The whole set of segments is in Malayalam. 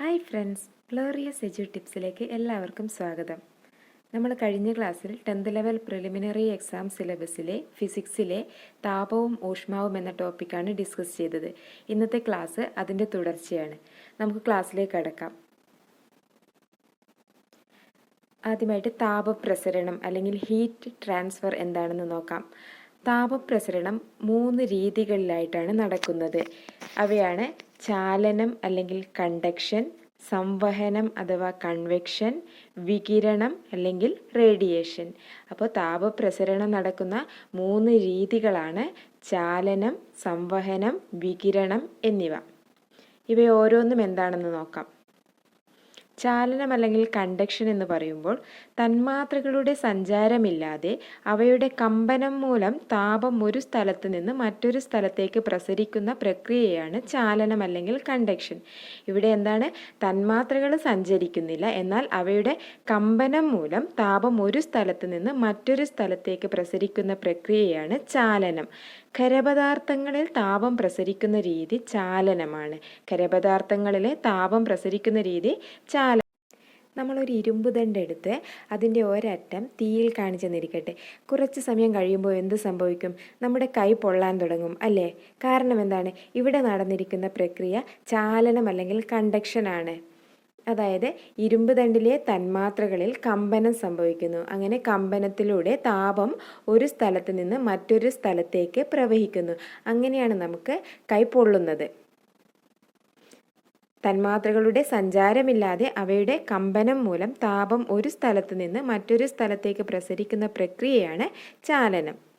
ഹായ് ഫ്രണ്ട്സ് ഗ്ലോറിയസ് എജു ടിപ്സിലേക്ക് എല്ലാവർക്കും സ്വാഗതം. നമ്മൾ കഴിഞ്ഞ ക്ലാസ്സിൽ ടെൻത്ത് ലെവൽ പ്രിലിമിനറി എക്സാം സിലബസിലെ ഫിസിക്സിലെ താപവും ഊഷ്മാവും എന്ന ടോപ്പിക്കാണ് ഡിസ്കസ് ചെയ്തത്. ഇന്നത്തെ ക്ലാസ് അതിന്റെ തുടർച്ചയാണ്. നമുക്ക് ക്ലാസ്സിലേക്ക് അടക്കാം ആദ്യമായിട്ട് താപപ്രസരണം അല്ലെങ്കിൽ ഹീറ്റ് ട്രാൻസ്ഫർ എന്താണെന്ന് നോക്കാം. താപപ്രസരണം മൂന്ന് രീതികളിലായിട്ടാണ് നടക്കുന്നത്. അവയാണ് ചാലനം അല്ലെങ്കിൽ കണ്ടക്ഷൻ സംവഹനം അഥവാ കൺവെക്ഷൻ വികിരണം അല്ലെങ്കിൽ റേഡിയേഷൻ. അപ്പോൾ താപപ്രസരണം നടക്കുന്ന മൂന്ന് രീതികളാണ് ചാലനം സംവഹനം വികിരണം എന്നിവ. ഇവ ഓരോന്നും എന്താണെന്ന് നോക്കാം. ചാലനം അല്ലെങ്കിൽ കണ്ടക്ഷൻ എന്ന് പറയുമ്പോൾ തന്മാത്രകളുടെ സഞ്ചാരമില്ലാതെ അവയുടെ കമ്പനം മൂലം താപം ഒരു സ്ഥലത്ത് നിന്ന് മറ്റൊരു സ്ഥലത്തേക്ക് പ്രസരിക്കുന്ന പ്രക്രിയയാണ് ചാലനം അല്ലെങ്കിൽ കണ്ടക്ഷൻ. ഇവിടെ എന്താണ്? തന്മാത്രകൾ സഞ്ചരിക്കുന്നില്ല. എന്നാൽ അവയുടെ കമ്പനം മൂലം താപം ഒരു സ്ഥലത്ത് നിന്ന് മറ്റൊരു സ്ഥലത്തേക്ക് പ്രസരിക്കുന്ന പ്രക്രിയയാണ് ചാലനം. ഖരപദാർത്ഥങ്ങളിൽ താപം പ്രസരിക്കുന്ന രീതി ചാലനമാണ്. ഖരപദാർത്ഥങ്ങളിലെ താപം പ്രസരിക്കുന്ന രീതി ചാല നമ്മളൊരു ഇരുമ്പ് ദണ്ട് എടുത്ത് അതിന്റെ ഒരറ്റം തീയിൽ കാണിച്ചു തന്നിരിക്കട്ടെ. കുറച്ച് സമയം കഴിയുമ്പോൾ എന്ത് സംഭവിക്കും? നമ്മുടെ കൈ പൊള്ളാൻ തുടങ്ങും അല്ലേ? കാരണം എന്താണ്? ഇവിടെ നടന്നിരിക്കുന്ന പ്രക്രിയ ചാലനം അല്ലെങ്കിൽ കണ്ടക്ഷനാണ് അതായത് ഇരുമ്പ് തണ്ടിലെ തന്മാത്രകളിൽ കമ്പനം സംഭവിക്കുന്നു. അങ്ങനെ കമ്പനത്തിലൂടെ താപം ഒരു സ്ഥലത്ത് നിന്ന് മറ്റൊരു സ്ഥലത്തേക്ക് പ്രവഹിക്കുന്നു. അങ്ങനെയാണ് നമുക്ക് കൈ പൊള്ളുന്നത്. തന്മാത്രകളുടെ സഞ്ചാരമില്ലാതെ അവയുടെ കമ്പനം മൂലം താപം ഒരു സ്ഥലത്ത് നിന്ന് മറ്റൊരു സ്ഥലത്തേക്ക് പ്രസരിക്കുന്ന പ്രക്രിയയാണ് ചാലനം.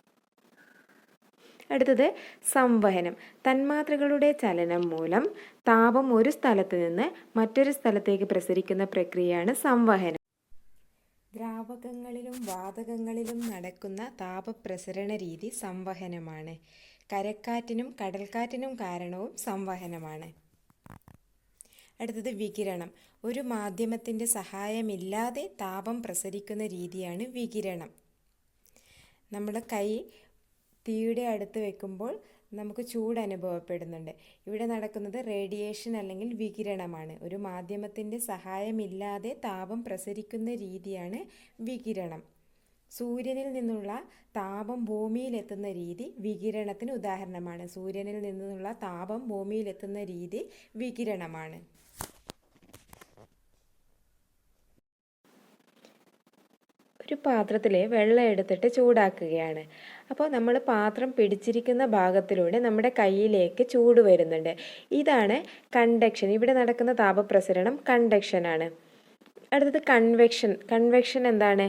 അടുത്തത് സംവഹനം. തന്മാത്രകളുടെ ചലനം മൂലം താപം ഒരു സ്ഥലത്ത് നിന്ന് മറ്റൊരു സ്ഥലത്തേക്ക് പ്രസരിക്കുന്ന പ്രക്രിയയാണ് സംവഹനം. ദ്രാവകങ്ങളിലും വാതകങ്ങളിലും നടക്കുന്ന താപപ്രസരണ രീതി സംവഹനമാണ്. കരക്കാറ്റിനും കടൽക്കാറ്റിനും കാരണവും സംവഹനമാണ്. അടുത്തത് വികിരണം. ഒരു മാധ്യമത്തിന്റെ സഹായമില്ലാതെ താപം പ്രസരിക്കുന്ന രീതിയാണ് വികിരണം. നമ്മൾ കൈ തീയുടെ അടുത്ത് വെക്കുമ്പോൾ നമുക്ക് ചൂട് അനുഭവപ്പെടുന്നുണ്ട്. ഇവിടെ നടക്കുന്നത് റേഡിയേഷൻ അല്ലെങ്കിൽ വികിരണമാണ്. ഒരു മാധ്യമത്തിന്റെ സഹായമില്ലാതെ താപം പ്രസരിക്കുന്ന രീതിയാണ് വികിരണം. സൂര്യനിൽ നിന്നുള്ള താപം ഭൂമിയിലെത്തുന്ന രീതി വികിരണത്തിന് ഉദാഹരണമാണ്. സൂര്യനിൽ നിന്നുള്ള താപം ഭൂമിയിലെത്തുന്ന രീതി വികിരണമാണ്. ഒരു പാത്രത്തിൽ വെള്ളം എടുത്തിട്ട് ചൂടാക്കുകയാണ്. അപ്പോൾ നമ്മൾ പാത്രം പിടിച്ചിരിക്കുന്ന ഭാഗത്തിലൂടെ നമ്മുടെ കയ്യിലേക്ക് ചൂട് വരുന്നുണ്ട്. ഇതാണ് കണ്ടക്ഷൻ ഇവിടെ നടക്കുന്ന താപപ്രസരണം കണ്ടക്ഷനാണ് അടുത്തത് കൺവെക്ഷൻ കൺവെക്ഷൻ എന്താണ്?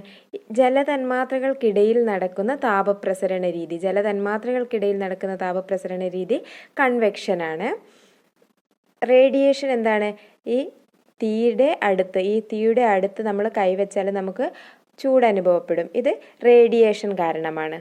ജലതന്മാത്രകൾക്കിടയിൽ നടക്കുന്ന താപപ്രസരണ രീതി. ജലതന്മാത്രകൾക്കിടയിൽ നടക്കുന്ന താപപ്രസരണ രീതി കൺവെക്ഷനാണ് റേഡിയേഷൻ എന്താണ്? ഈ തീയുടെ അടുത്ത് ഈ തീയുടെ അടുത്ത് നമ്മൾ കൈവച്ചാൽ നമുക്ക് ചൂട് അനുഭവപ്പെടും ഇത് റേഡിയേഷൻ കാരണമാണ്.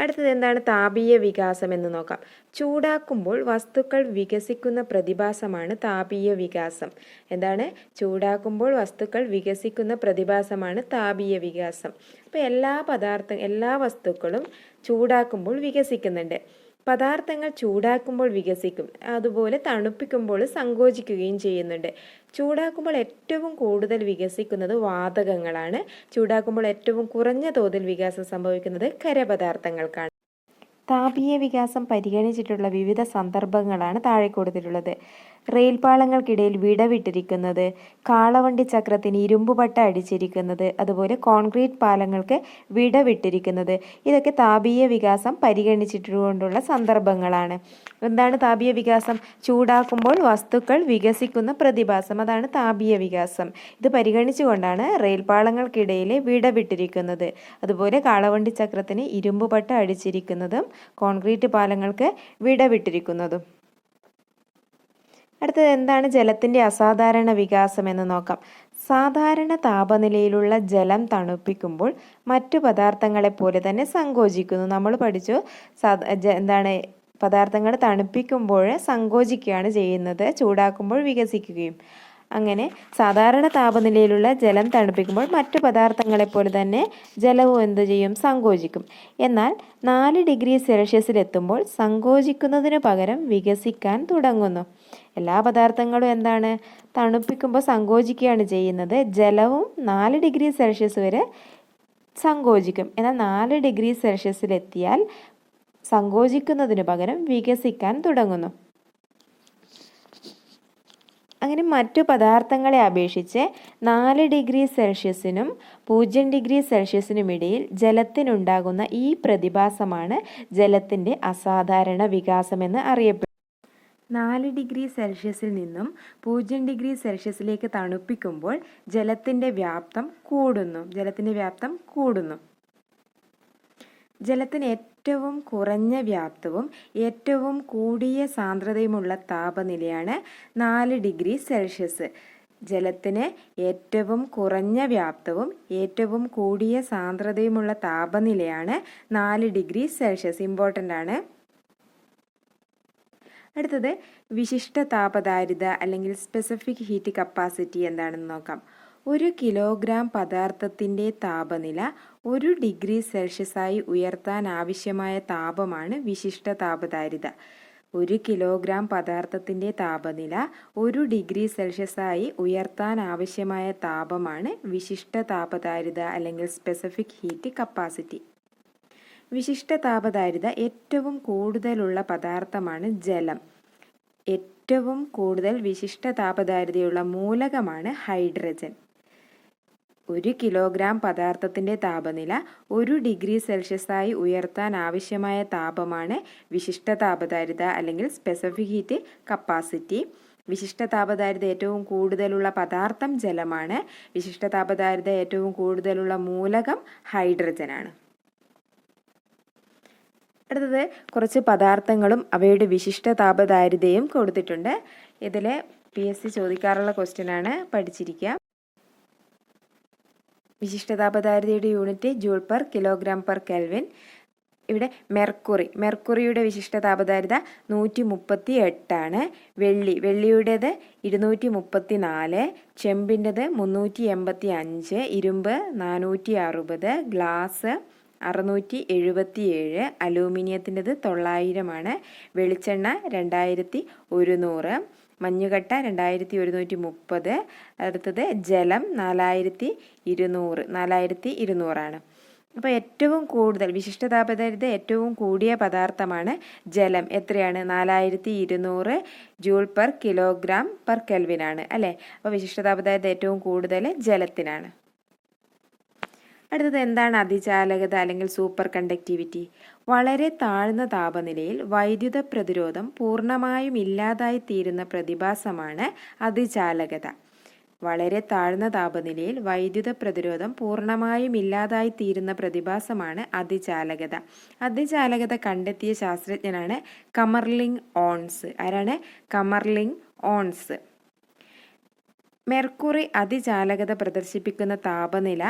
അടുത്തത് എന്താണ്? താപീയ വികാസം എന്ന് നോക്കാം. ചൂടാക്കുമ്പോൾ വസ്തുക്കൾ വികസിക്കുന്ന പ്രതിഭാസമാണ് താപീയ വികാസം. എന്താണ്? ചൂടാക്കുമ്പോൾ വസ്തുക്കൾ വികസിക്കുന്ന പ്രതിഭാസമാണ് താപീയ വികാസം. അപ്പോൾ എല്ലാ പദാർത്ഥ എല്ലാ വസ്തുക്കളും ചൂടാക്കുമ്പോൾ വികസിക്കുന്നുണ്ട്. പദാർത്ഥങ്ങൾ ചൂടാക്കുമ്പോൾ വികസിക്കും. അതുപോലെ തണുപ്പിക്കുമ്പോൾ സങ്കോചിക്കുകയും ചെയ്യുന്നുണ്ട്. ചൂടാക്കുമ്പോൾ ഏറ്റവും കൂടുതൽ വികസിക്കുന്നത് വാതകങ്ങളാണ്. ചൂടാക്കുമ്പോൾ ഏറ്റവും കുറഞ്ഞ തോതിൽ വികാസം സംഭവിക്കുന്നത് ഖരപദാർത്ഥങ്ങൾക്കാണ്. താപീയ വികാസം പരിഗണിച്ചിട്ടുള്ള വിവിധ സന്ദർഭങ്ങളാണ് താഴെ കൊടുത്തിട്ടുള്ളത് റെയിൽപാളങ്ങൾക്കിടയിൽ വിടവിട്ടിരിക്കുന്നത് കാളവണ്ടി ചക്രത്തിന് ഇരുമ്പുപട്ട അടിച്ചിരിക്കുന്നത് അതുപോലെ കോൺക്രീറ്റ് പാലങ്ങൾക്ക് വിടവിട്ടിരിക്കുന്നത്. ഇതൊക്കെ താപീയ വികാസം പരിഗണിച്ചിട്ടുകൊണ്ടുള്ള സന്ദർഭങ്ങളാണ്. എന്താണ് താപീയ വികാസം? ചൂടാക്കുമ്പോൾ വസ്തുക്കൾ വികസിക്കുന്ന പ്രതിഭാസം. അതാണ് താപീയ വികാസം. ഇത് പരിഗണിച്ചുകൊണ്ടാണ് റെയിൽപാളങ്ങൾക്കിടയിലെ വിടവിട്ടിരിക്കുന്നത്. അതുപോലെ കാളവണ്ടി ചക്രത്തിന് ഇരുമ്പുപട്ട അടിച്ചിരിക്കുന്നതും കോൺക്രീറ്റ് പാലങ്ങൾക്ക് വിടവിട്ടിരിക്കുന്നതും. അടുത്തത് എന്താണ് ജലത്തിന്റെ അസാധാരണ വികാസം എന്ന് നോക്കാം. സാധാരണ താപനിലയിലുള്ള ജലം തണുപ്പിക്കുമ്പോൾ മറ്റു പദാർത്ഥങ്ങളെ പോലെ തന്നെ സങ്കോചിക്കുന്നു. നമ്മൾ പഠിച്ചു എന്താണ് പദാർത്ഥങ്ങൾ തണുപ്പിക്കുമ്പോൾ സങ്കോചിക്കുകയാണ് ചെയ്യുന്നത്. ചൂടാക്കുമ്പോൾ വികസിക്കുകയും. അങ്ങനെ സാധാരണ താപനിലയിലുള്ള ജലം തണുപ്പിക്കുമ്പോൾ മറ്റു പദാർത്ഥങ്ങളെപ്പോലെ തന്നെ ജലവും എന്ത് ചെയ്യും? സങ്കോചിക്കും. എന്നാൽ നാല് ഡിഗ്രി സെൽഷ്യസിലെത്തുമ്പോൾ സങ്കോചിക്കുന്നതിന് പകരം വികസിക്കാൻ തുടങ്ങുന്നു. എല്ലാ പദാർത്ഥങ്ങളും എന്താണ്? തണുപ്പിക്കുമ്പോൾ സങ്കോചിക്കുകയാണ് ചെയ്യുന്നത്. ജലവും നാല് ഡിഗ്രി സെൽഷ്യസ് വരെ സങ്കോചിക്കും. എന്നാൽ നാല് ഡിഗ്രി സെൽഷ്യസിലെത്തിയാൽ സങ്കോചിക്കുന്നതിന് പകരം വികസിക്കാൻ തുടങ്ങുന്നു. അങ്ങനെ മറ്റു പദാർത്ഥങ്ങളെ അപേക്ഷിച്ച് നാല് ഡിഗ്രി സെൽഷ്യസിനും പൂജ്യം ഡിഗ്രി സെൽഷ്യസിനും ഇടയിൽ ജലത്തിനുണ്ടാകുന്ന ഈ പ്രതിഭാസമാണ് ജലത്തിന്റെ അസാധാരണ വികാസമെന്ന് അറിയപ്പെടുന്നത്. നാല് ഡിഗ്രി സെൽഷ്യസിൽ നിന്നും പൂജ്യം ഡിഗ്രി സെൽഷ്യസിലേക്ക് തണുപ്പിക്കുമ്പോൾ ജലത്തിന്റെ വ്യാപ്തം കൂടുന്നു. ജലത്തിന്റെ വ്യാപ്തം കൂടുന്നു. ജലത്തിന് ഏറ്റവും കുറഞ്ഞ വ്യാപ്തവും ഏറ്റവും കൂടിയ സാന്ദ്രതയുമുള്ള താപനിലയാണ് നാല് ഡിഗ്രി സെൽഷ്യസ്. ജലത്തിന് ഏറ്റവും കുറഞ്ഞ വ്യാപ്തവും ഏറ്റവും കൂടിയ സാന്ദ്രതയുമുള്ള താപനിലയാണ് നാല് ഡിഗ്രി സെൽഷ്യസ്. ഇമ്പോർട്ടന്റ് ആണ്. അടുത്തത് വിശിഷ്ട താപദാരിത അല്ലെങ്കിൽ സ്പെസിഫിക് ഹീറ്റ് കപ്പാസിറ്റി എന്താണെന്ന് നോക്കാം. ഒരു കിലോഗ്രാം പദാർത്ഥത്തിന്റെ താപനില ഒരു ഡിഗ്രി സെൽഷ്യസായി ഉയർത്താൻ ആവശ്യമായ താപമാണ് വിശിഷ്ട താപധാരിത. ഒരു കിലോഗ്രാം പദാർത്ഥത്തിന്റെ താപനില ഒരു ഡിഗ്രി സെൽഷ്യസായി ഉയർത്താൻ ആവശ്യമായ താപമാണ് വിശിഷ്ട താപധാരിത അല്ലെങ്കിൽ സ്പെസിഫിക് ഹീറ്റ് കപ്പാസിറ്റി വിശിഷ്ട താപധാരിത ഏറ്റവും കൂടുതലുള്ള പദാർത്ഥമാണ് ജലം. ഏറ്റവും കൂടുതൽ വിശിഷ്ട താപധാരിതയുള്ള മൂലകമാണ് ഹൈഡ്രജൻ. ഒരു കിലോഗ്രാം പദാർത്ഥത്തിന്റെ താപനില ഒരു ഡിഗ്രി സെൽഷ്യസായി ഉയർത്താൻ ആവശ്യമായ താപമാണ് വിശിഷ്ട താപധാരിത അല്ലെങ്കിൽ സ്പെസിഫിക് ഹീറ്റ് കപ്പാസിറ്റി വിശിഷ്ട താപധാരിത ഏറ്റവും കൂടുതലുള്ള പദാർത്ഥം ജലമാണ്. വിശിഷ്ട താപധാരിത ഏറ്റവും കൂടുതലുള്ള മൂലകം ഹൈഡ്രജനാണ് അടുത്തത് കുറച്ച് പദാർത്ഥങ്ങളും അവയുടെ വിശിഷ്ട താപധാരിതയും കൊടുത്തിട്ടുണ്ട്. ഇതിൽ പി എസ് സി ചോദിക്കാറുള്ള ക്വസ്റ്റ്യൻ ആണ്. പഠിച്ചിരിക്കുക. വിശിഷ്ട താപധാരിതയുടെ unit joule per kilogram per kelvin. ഇവിടെ മെർക്കുറി. മെർക്കുറിയുടെ വിശിഷ്ട താപധാരിത നൂറ്റി മുപ്പത്തി എട്ടാണ് വെള്ളി. വെള്ളിയുടേത് ഇരുന്നൂറ്റി മുപ്പത്തി നാല് ചെമ്പിന്റെത് മുന്നൂറ്റി എൺപത്തി അഞ്ച് ഇരുമ്പ് നാനൂറ്റി അറുപത് ഗ്ലാസ് അറുന്നൂറ്റി എഴുപത്തി ഏഴ് അലൂമിനിയത്തിന്റെത് തൊള്ളായിരമാണ്. വെളിച്ചെണ്ണ രണ്ടായിരത്തി ഒരുന്നൂറ്. മഞ്ഞുകട്ട രണ്ടായിരത്തി ഒരുന്നൂറ്റി മുപ്പത് അടുത്തത് ജലം നാലായിരത്തി ഇരുന്നൂറ് നാലായിരത്തി ഇരുന്നൂറാണ് അപ്പോൾ ഏറ്റവും കൂടുതൽ വിശിഷ്ട താപധാരിത ഏറ്റവും കൂടിയ പദാർത്ഥമാണ് ജലം. എത്രയാണ്? നാലായിരത്തി ഇരുന്നൂറ് ജൂൾ പെർ കിലോഗ്രാം പെർ കെൽവിനാണ് അല്ലേ? അപ്പോൾ വിശിഷ്ട താപധാരിത ഏറ്റവും കൂടുതൽ ജലത്തിനാണ്. അടുത്തത് എന്താണ് അതിചാലകത അല്ലെങ്കിൽ സൂപ്പർ കണ്ടക്ടിവിറ്റി വളരെ താഴ്ന്ന താപനിലയിൽ വൈദ്യുത പ്രതിരോധം പൂർണമായും ഇല്ലാതായി തീരുന്ന പ്രതിഭാസമാണ് അതിചാലകത വളരെ താഴ്ന്ന താപനിലയിൽ വൈദ്യുത പ്രതിരോധം പൂർണമായും ഇല്ലാതായി തീരുന്ന പ്രതിഭാസമാണ് അതിചാലകത അതിചാലകത കണ്ടെത്തിയ ശാസ്ത്രജ്ഞനാണ് കമർലിംഗ് ഓൺസ്. ആരാണ്? Kamerlingh Onnes. മെർക്കുറി അതിചാലകത പ്രദർശിപ്പിക്കുന്ന താപനില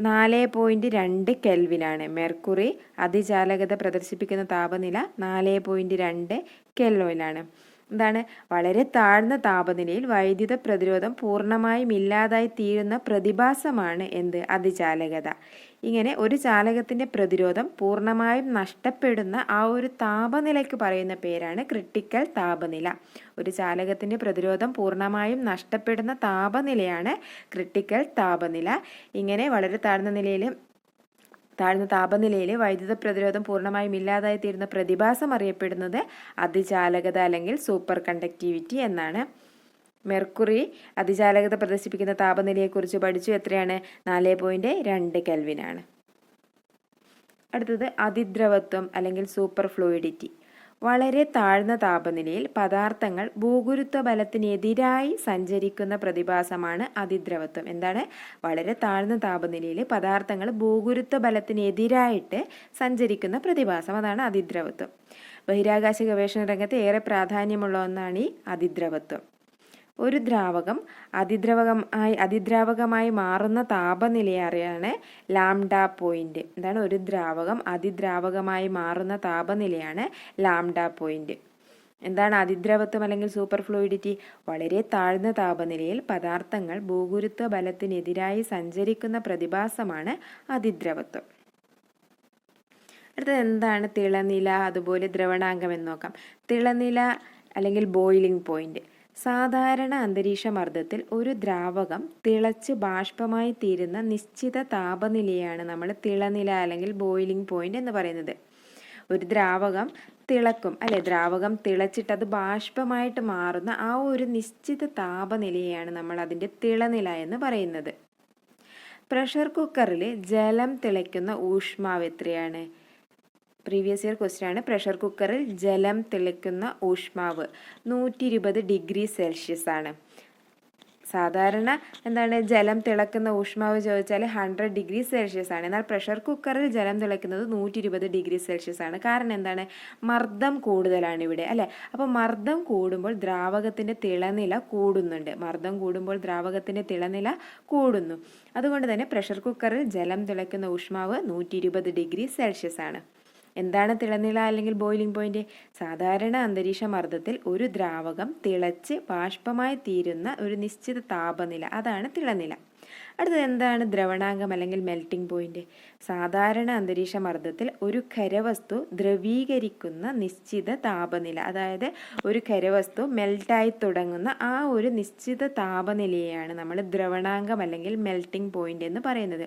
നാല് പോയിന്റ് രണ്ട് കെൽവിനാണ് മെർക്കുറി അതിചാലകത പ്രദർശിപ്പിക്കുന്ന താപനില നാല് പോയിന്റ് രണ്ട് കെൽവിനാണ് എന്താണ്? വളരെ താഴ്ന്ന താപനിലയിൽ വൈദ്യുത പ്രതിരോധം പൂർണമായും ഇല്ലാതായി തീരുന്ന പ്രതിഭാസമാണ് എന്ത്? അതിചാലകത ഇങ്ങനെ ഒരു ചാലകത്തിന്റെ പ്രതിരോധം പൂർണമായും നഷ്ടപ്പെടുന്ന ആ ഒരു താപനിലയ്ക്ക് പറയുന്ന പേരാണ് ക്രിട്ടിക്കൽ താപനില. ഒരു ചാലകത്തിന്റെ പ്രതിരോധം പൂർണമായും നഷ്ടപ്പെടുന്ന താപനിലയാണ് ക്രിട്ടിക്കൽ താപനില. ഇങ്ങനെ വളരെ താഴ്ന്ന നിലയിൽ താഴ്ന്ന താപനിലയിൽ വൈദ്യുത പ്രതിരോധം പൂർണമായും ഇല്ലാതായി തീരുന്ന പ്രതിഭാസം അറിയപ്പെടുന്നത് അതിചാലകത അല്ലെങ്കിൽ സൂപ്പർ കണ്ടക്ടിവിറ്റി എന്നാണ്. മെർക്കുറി അതിചാലകത പ്രദർശിപ്പിക്കുന്ന താപനിലയെക്കുറിച്ച് പഠിച്ചു എത്രയാണ്? നാല് പോയിന്റ് രണ്ട് കെൽവിനാണ്. അടുത്തത് അതിദ്രവത്വം അല്ലെങ്കിൽ സൂപ്പർ ഫ്ലൂയിഡിറ്റി വളരെ താഴ്ന്ന താപനിലയിൽ പദാർത്ഥങ്ങൾ ഭൂഗുരുത്വ ബലത്തിനെതിരായി സഞ്ചരിക്കുന്ന പ്രതിഭാസമാണ് അതിദ്രവത്വം. എന്താണ്? വളരെ താഴ്ന്ന താപനിലയിൽ പദാർത്ഥങ്ങൾ ഭൂഗുരുത്വ ബലത്തിനെതിരായിട്ട് സഞ്ചരിക്കുന്ന പ്രതിഭാസം അതാണ് അതിദ്രവത്വം. ബഹിരാകാശ ഗവേഷണ രംഗത്ത് ഏറെ പ്രാധാന്യമുള്ള ഒന്നാണ് ഈ അതിദ്രവത്വം. ഒരു ദ്രാവകം അതിദ്രാവകം ആയി അതിദ്രാവകമായി മാറുന്ന താപനിലയാണ് ലാംഡ പോയിന്റ് എന്താണ് ഒരു ദ്രാവകം അതിദ്രാവകമായി മാറുന്ന താപനിലയാണ് ലാംഡ പോയിന്റ് എന്താണ് അതിദ്രവത്വം അല്ലെങ്കിൽ സൂപ്പർ ഫ്ലൂയിഡിറ്റി വളരെ താഴ്ന്ന താപനിലയിൽ പദാർത്ഥങ്ങൾ ഭൂഗുരുത്വ ബലത്തിനെതിരായി സഞ്ചരിക്കുന്ന പ്രതിഭാസമാണ് അതിദ്രവത്വം. അടുത്തത് എന്താണ് തിളനില അതുപോലെ ദ്രവണാംഗം എന്ന് നോക്കാം. തിളനില അല്ലെങ്കിൽ ബോയിലിംഗ് പോയിന്റ് സാധാരണ അന്തരീക്ഷ മർദ്ദത്തിൽ ഒരു ദ്രാവകം തിളച്ച് ബാഷ്പമായി തീരുന്ന നിശ്ചിത താപനിലയാണ് നമ്മൾ തിളനില അല്ലെങ്കിൽ ബോയിലിംഗ് പോയിന്റ് എന്ന് പറയുന്നത്. ഒരു ദ്രാവകം തിളക്കും അല്ലെ? ദ്രാവകം തിളച്ചിട്ട് അത് ബാഷ്പമായിട്ട് മാറുന്ന ആ ഒരു നിശ്ചിത താപനിലയാണ് നമ്മൾ അതിന്റെ തിളനില എന്ന് പറയുന്നത്. പ്രഷർ കുക്കറിൽ ജലം തിളയ്ക്കുന്ന ഊഷ്മാവ് എത്രയാണ്? പ്രീവിയസ് ഇയർ ക്വസ്റ്റ്യൻ ആണ്. പ്രഷർ കുക്കറിൽ ജലം തിളയ്ക്കുന്ന ഊഷ്മാവ് നൂറ്റി ഇരുപത് ഡിഗ്രി സെൽഷ്യസ് ആണ്. സാധാരണ എന്താണ് ജലം തിളക്കുന്ന ഊഷ്മാവ് ചോദിച്ചാൽ ഹൺഡ്രഡ് ഡിഗ്രി സെൽഷ്യസ് ആണ്. എന്നാൽ പ്രഷർ കുക്കറിൽ ജലം തിളക്കുന്നത് നൂറ്റി ഇരുപത് ഡിഗ്രി സെൽഷ്യസ് ആണ്. കാരണം എന്താണ്? മർദ്ദം കൂടുതലാണ് ഇവിടെ അല്ലേ? അപ്പോൾ മർദ്ദം കൂടുമ്പോൾ ദ്രാവകത്തിന്റെ തിളനില കൂടുന്നുണ്ട്. മർദ്ദം കൂടുമ്പോൾ ദ്രാവകത്തിന്റെ തിളനില കൂടുന്നു. അതുകൊണ്ട് തന്നെ പ്രഷർ കുക്കറിൽ ജലം തിളക്കുന്ന ഊഷ്മാവ് നൂറ്റി ഡിഗ്രി സെൽഷ്യസ് ആണ്. എന്താണ് തിളനില അല്ലെങ്കിൽ ബോയിലിംഗ് പോയിന്റ് സാധാരണ അന്തരീക്ഷ മർദ്ദത്തിൽ ഒരു ദ്രാവകം തിളച്ച് ബാഷ്പമായി തീരുന്ന ഒരു നിശ്ചിത താപനില അതാണ് തിളനില. അടുത്തത് എന്താണ് ദ്രവണാംഗം അല്ലെങ്കിൽ മെൽറ്റിംഗ് പോയിന്റ് സാധാരണ അന്തരീക്ഷ മർദ്ദത്തിൽ ഒരു ഖരവസ്തു ദ്രവീകരിക്കുന്ന നിശ്ചിത താപനില അതായത് ഒരു ഖരവസ്തു മെൽറ്റായി തുടങ്ങുന്ന ആ ഒരു നിശ്ചിത താപനിലയാണ് നമ്മൾ ദ്രവണാംഗം അല്ലെങ്കിൽ മെൽറ്റിംഗ് പോയിന്റ് എന്ന് പറയുന്നത്.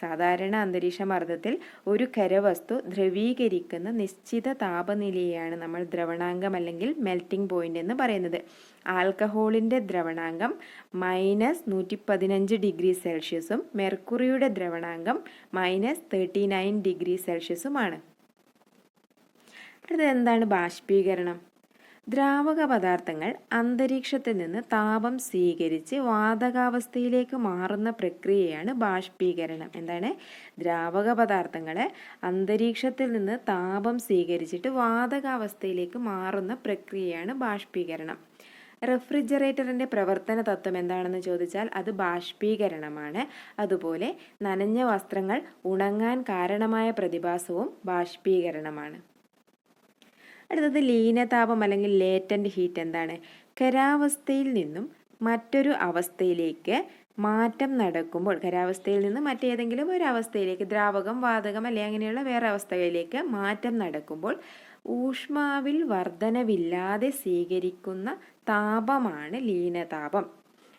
സാധാരണ അന്തരീക്ഷ മർദ്ദത്തിൽ ഒരു ഖരവസ്തു ദ്രവീകരിക്കുന്ന നിശ്ചിത താപനിലയാണ് നമ്മൾ ദ്രവണാങ്കം അല്ലെങ്കിൽ മെൽറ്റിംഗ് പോയിന്റ് എന്ന് പറയുന്നത്. ആൽക്കഹോളിന്റെ ദ്രവണാങ്കം മൈനസ് നൂറ്റി പതിനഞ്ച് ഡിഗ്രി സെൽഷ്യസും മെർക്കുറിയുടെ ദ്രവണാങ്കം മൈനസ് തേർട്ടി നയൻ ഡിഗ്രി സെൽഷ്യസുമാണ് അടുത്തത് എന്താണ് ബാഷ്പീകരണം? ദ്രാവക പദാർത്ഥങ്ങൾ അന്തരീക്ഷത്തിൽ നിന്ന് താപം സ്വീകരിച്ച് വാതകാവസ്ഥയിലേക്ക് മാറുന്ന പ്രക്രിയയാണ് ബാഷ്പീകരണം. എന്താണ്? ദ്രാവക പദാർത്ഥങ്ങൾ അന്തരീക്ഷത്തിൽ നിന്ന് താപം സ്വീകരിച്ചിട്ട് വാതകാവസ്ഥയിലേക്ക് മാറുന്ന പ്രക്രിയയാണ് ബാഷ്പീകരണം. റെഫ്രിജറേറ്ററിന്റെ പ്രവർത്തന തത്വം എന്താണെന്ന് ചോദിച്ചാൽ അത് ബാഷ്പീകരണമാണ്. അതുപോലെ നനഞ്ഞ വസ്ത്രങ്ങൾ ഉണങ്ങാൻ കാരണമായ പ്രതിഭാസവും ബാഷ്പീകരണമാണ്. അടുത്തത് ലീനതാപം അല്ലെങ്കിൽ ലേറ്റന്റ് ഹീറ്റ് എന്താണ്? ഖരാവസ്ഥയിൽ നിന്നും മറ്റൊരു അവസ്ഥയിലേക്ക് മാറ്റം നടക്കുമ്പോൾ ഖരാവസ്ഥയിൽ നിന്ന് മറ്റേതെങ്കിലും ഒരു അവസ്ഥയിലേക്ക് ദ്രാവകം വാതകം അല്ലെ അങ്ങനെയുള്ള വേറെ അവസ്ഥയിലേക്ക് മാറ്റം നടക്കുമ്പോൾ ഊഷ്മാവിൽ വർധനവില്ലാതെ സ്വീകരിക്കുന്ന താപമാണ് ലീനതാപം.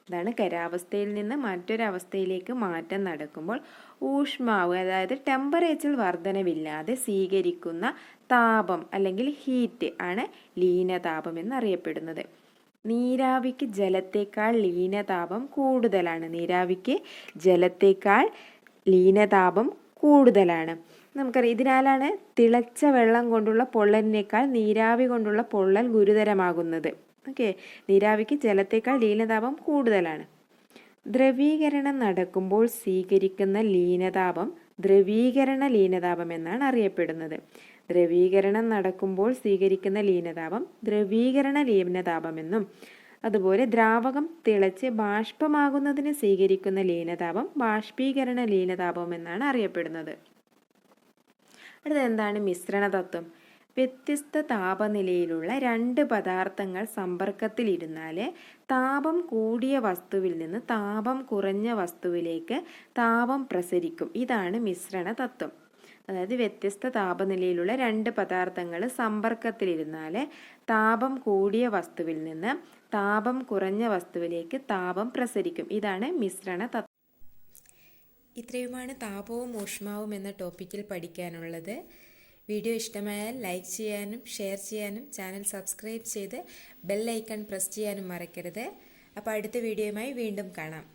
ഇതാണ് ഖരാവസ്ഥയിൽ നിന്ന് മറ്റൊരവസ്ഥയിലേക്ക് മാറ്റം നടക്കുമ്പോൾ ഊഷ്മാവ് അതായത് ടെമ്പറേച്ചർ വർധനവില്ലാതെ സ്വീകരിക്കുന്ന താപം അല്ലെങ്കിൽ ഹീറ്റ് ആണ് ലീനതാപം എന്നറിയപ്പെടുന്നത്. നീരാവിക്ക് ജലത്തേക്കാൾ ലീനതാപം കൂടുതലാണ്. നീരാവിക്ക് ജലത്തേക്കാൾ ലീനതാപം കൂടുതലാണ്. നമുക്കറിയാം ഇതിനാലാണ് തിളച്ച വെള്ളം കൊണ്ടുള്ള പൊള്ളലിനേക്കാൾ നീരാവി കൊണ്ടുള്ള പൊള്ളൽ ഗുരുതരമാകുന്നത്. ഓക്കെ? നീരാവിക്ക് ജലത്തേക്കാൾ ലീനതാപം കൂടുതലാണ്. ദ്രവീകരണം നടക്കുമ്പോൾ സ്വീകരിക്കുന്ന ലീനതാപം ദ്രവീകരണ ലീനതാപം എന്നാണ് അറിയപ്പെടുന്നത്. ദ്രവീകരണം നടക്കുമ്പോൾ സ്വീകരിക്കുന്ന ലീനതാപം ദ്രവീകരണ ലീനതാപമെന്നും അതുപോലെ ദ്രാവകം തിളച്ച് ബാഷ്പമാകുന്നതിന് സ്വീകരിക്കുന്ന ലീനതാപം ബാഷ്പീകരണ ലീനതാപം എന്നാണ് അറിയപ്പെടുന്നത്. അടുത്ത എന്താണ്? മിശ്രണ തത്വം. വ്യത്യസ്ത താപനിലയിലുള്ള രണ്ട് പദാർത്ഥങ്ങൾ സമ്പർക്കത്തിലിരുന്നാൽ താപം കൂടിയ വസ്തുവിൽ നിന്ന് താപം കുറഞ്ഞ വസ്തുവിലേക്ക് താപം പ്രസരിക്കും. ഇതാണ് മിശ്രണ തത്വം. അതായത് വ്യത്യസ്ത താപനിലയിലുള്ള രണ്ട് പദാർത്ഥങ്ങൾ സമ്പർക്കത്തിലിരുന്നാൽ താപം കൂടിയ വസ്തുവിൽ നിന്ന് താപം കുറഞ്ഞ വസ്തുവിലേക്ക് താപം പ്രസരിക്കും. ഇതാണ് മിശ്രണ തത്വം. ഇത്രയുമാണ് താപവും ഊഷ്മാവും എന്ന ടോപ്പിക്കിൽ പഠിക്കാനുള്ളത്. വീഡിയോ ഇഷ്ടമായാൽ ലൈക്ക് ചെയ്യാനും ഷെയർ ചെയ്യാനും ചാനൽ സബ്സ്ക്രൈബ് ചെയ്ത് ബെൽ ഐക്കൺ പ്രസ് ചെയ്യാനും മറക്കരുത്. അപ്പോൾ അടുത്ത വീഡിയോയുമായി വീണ്ടും കാണാം.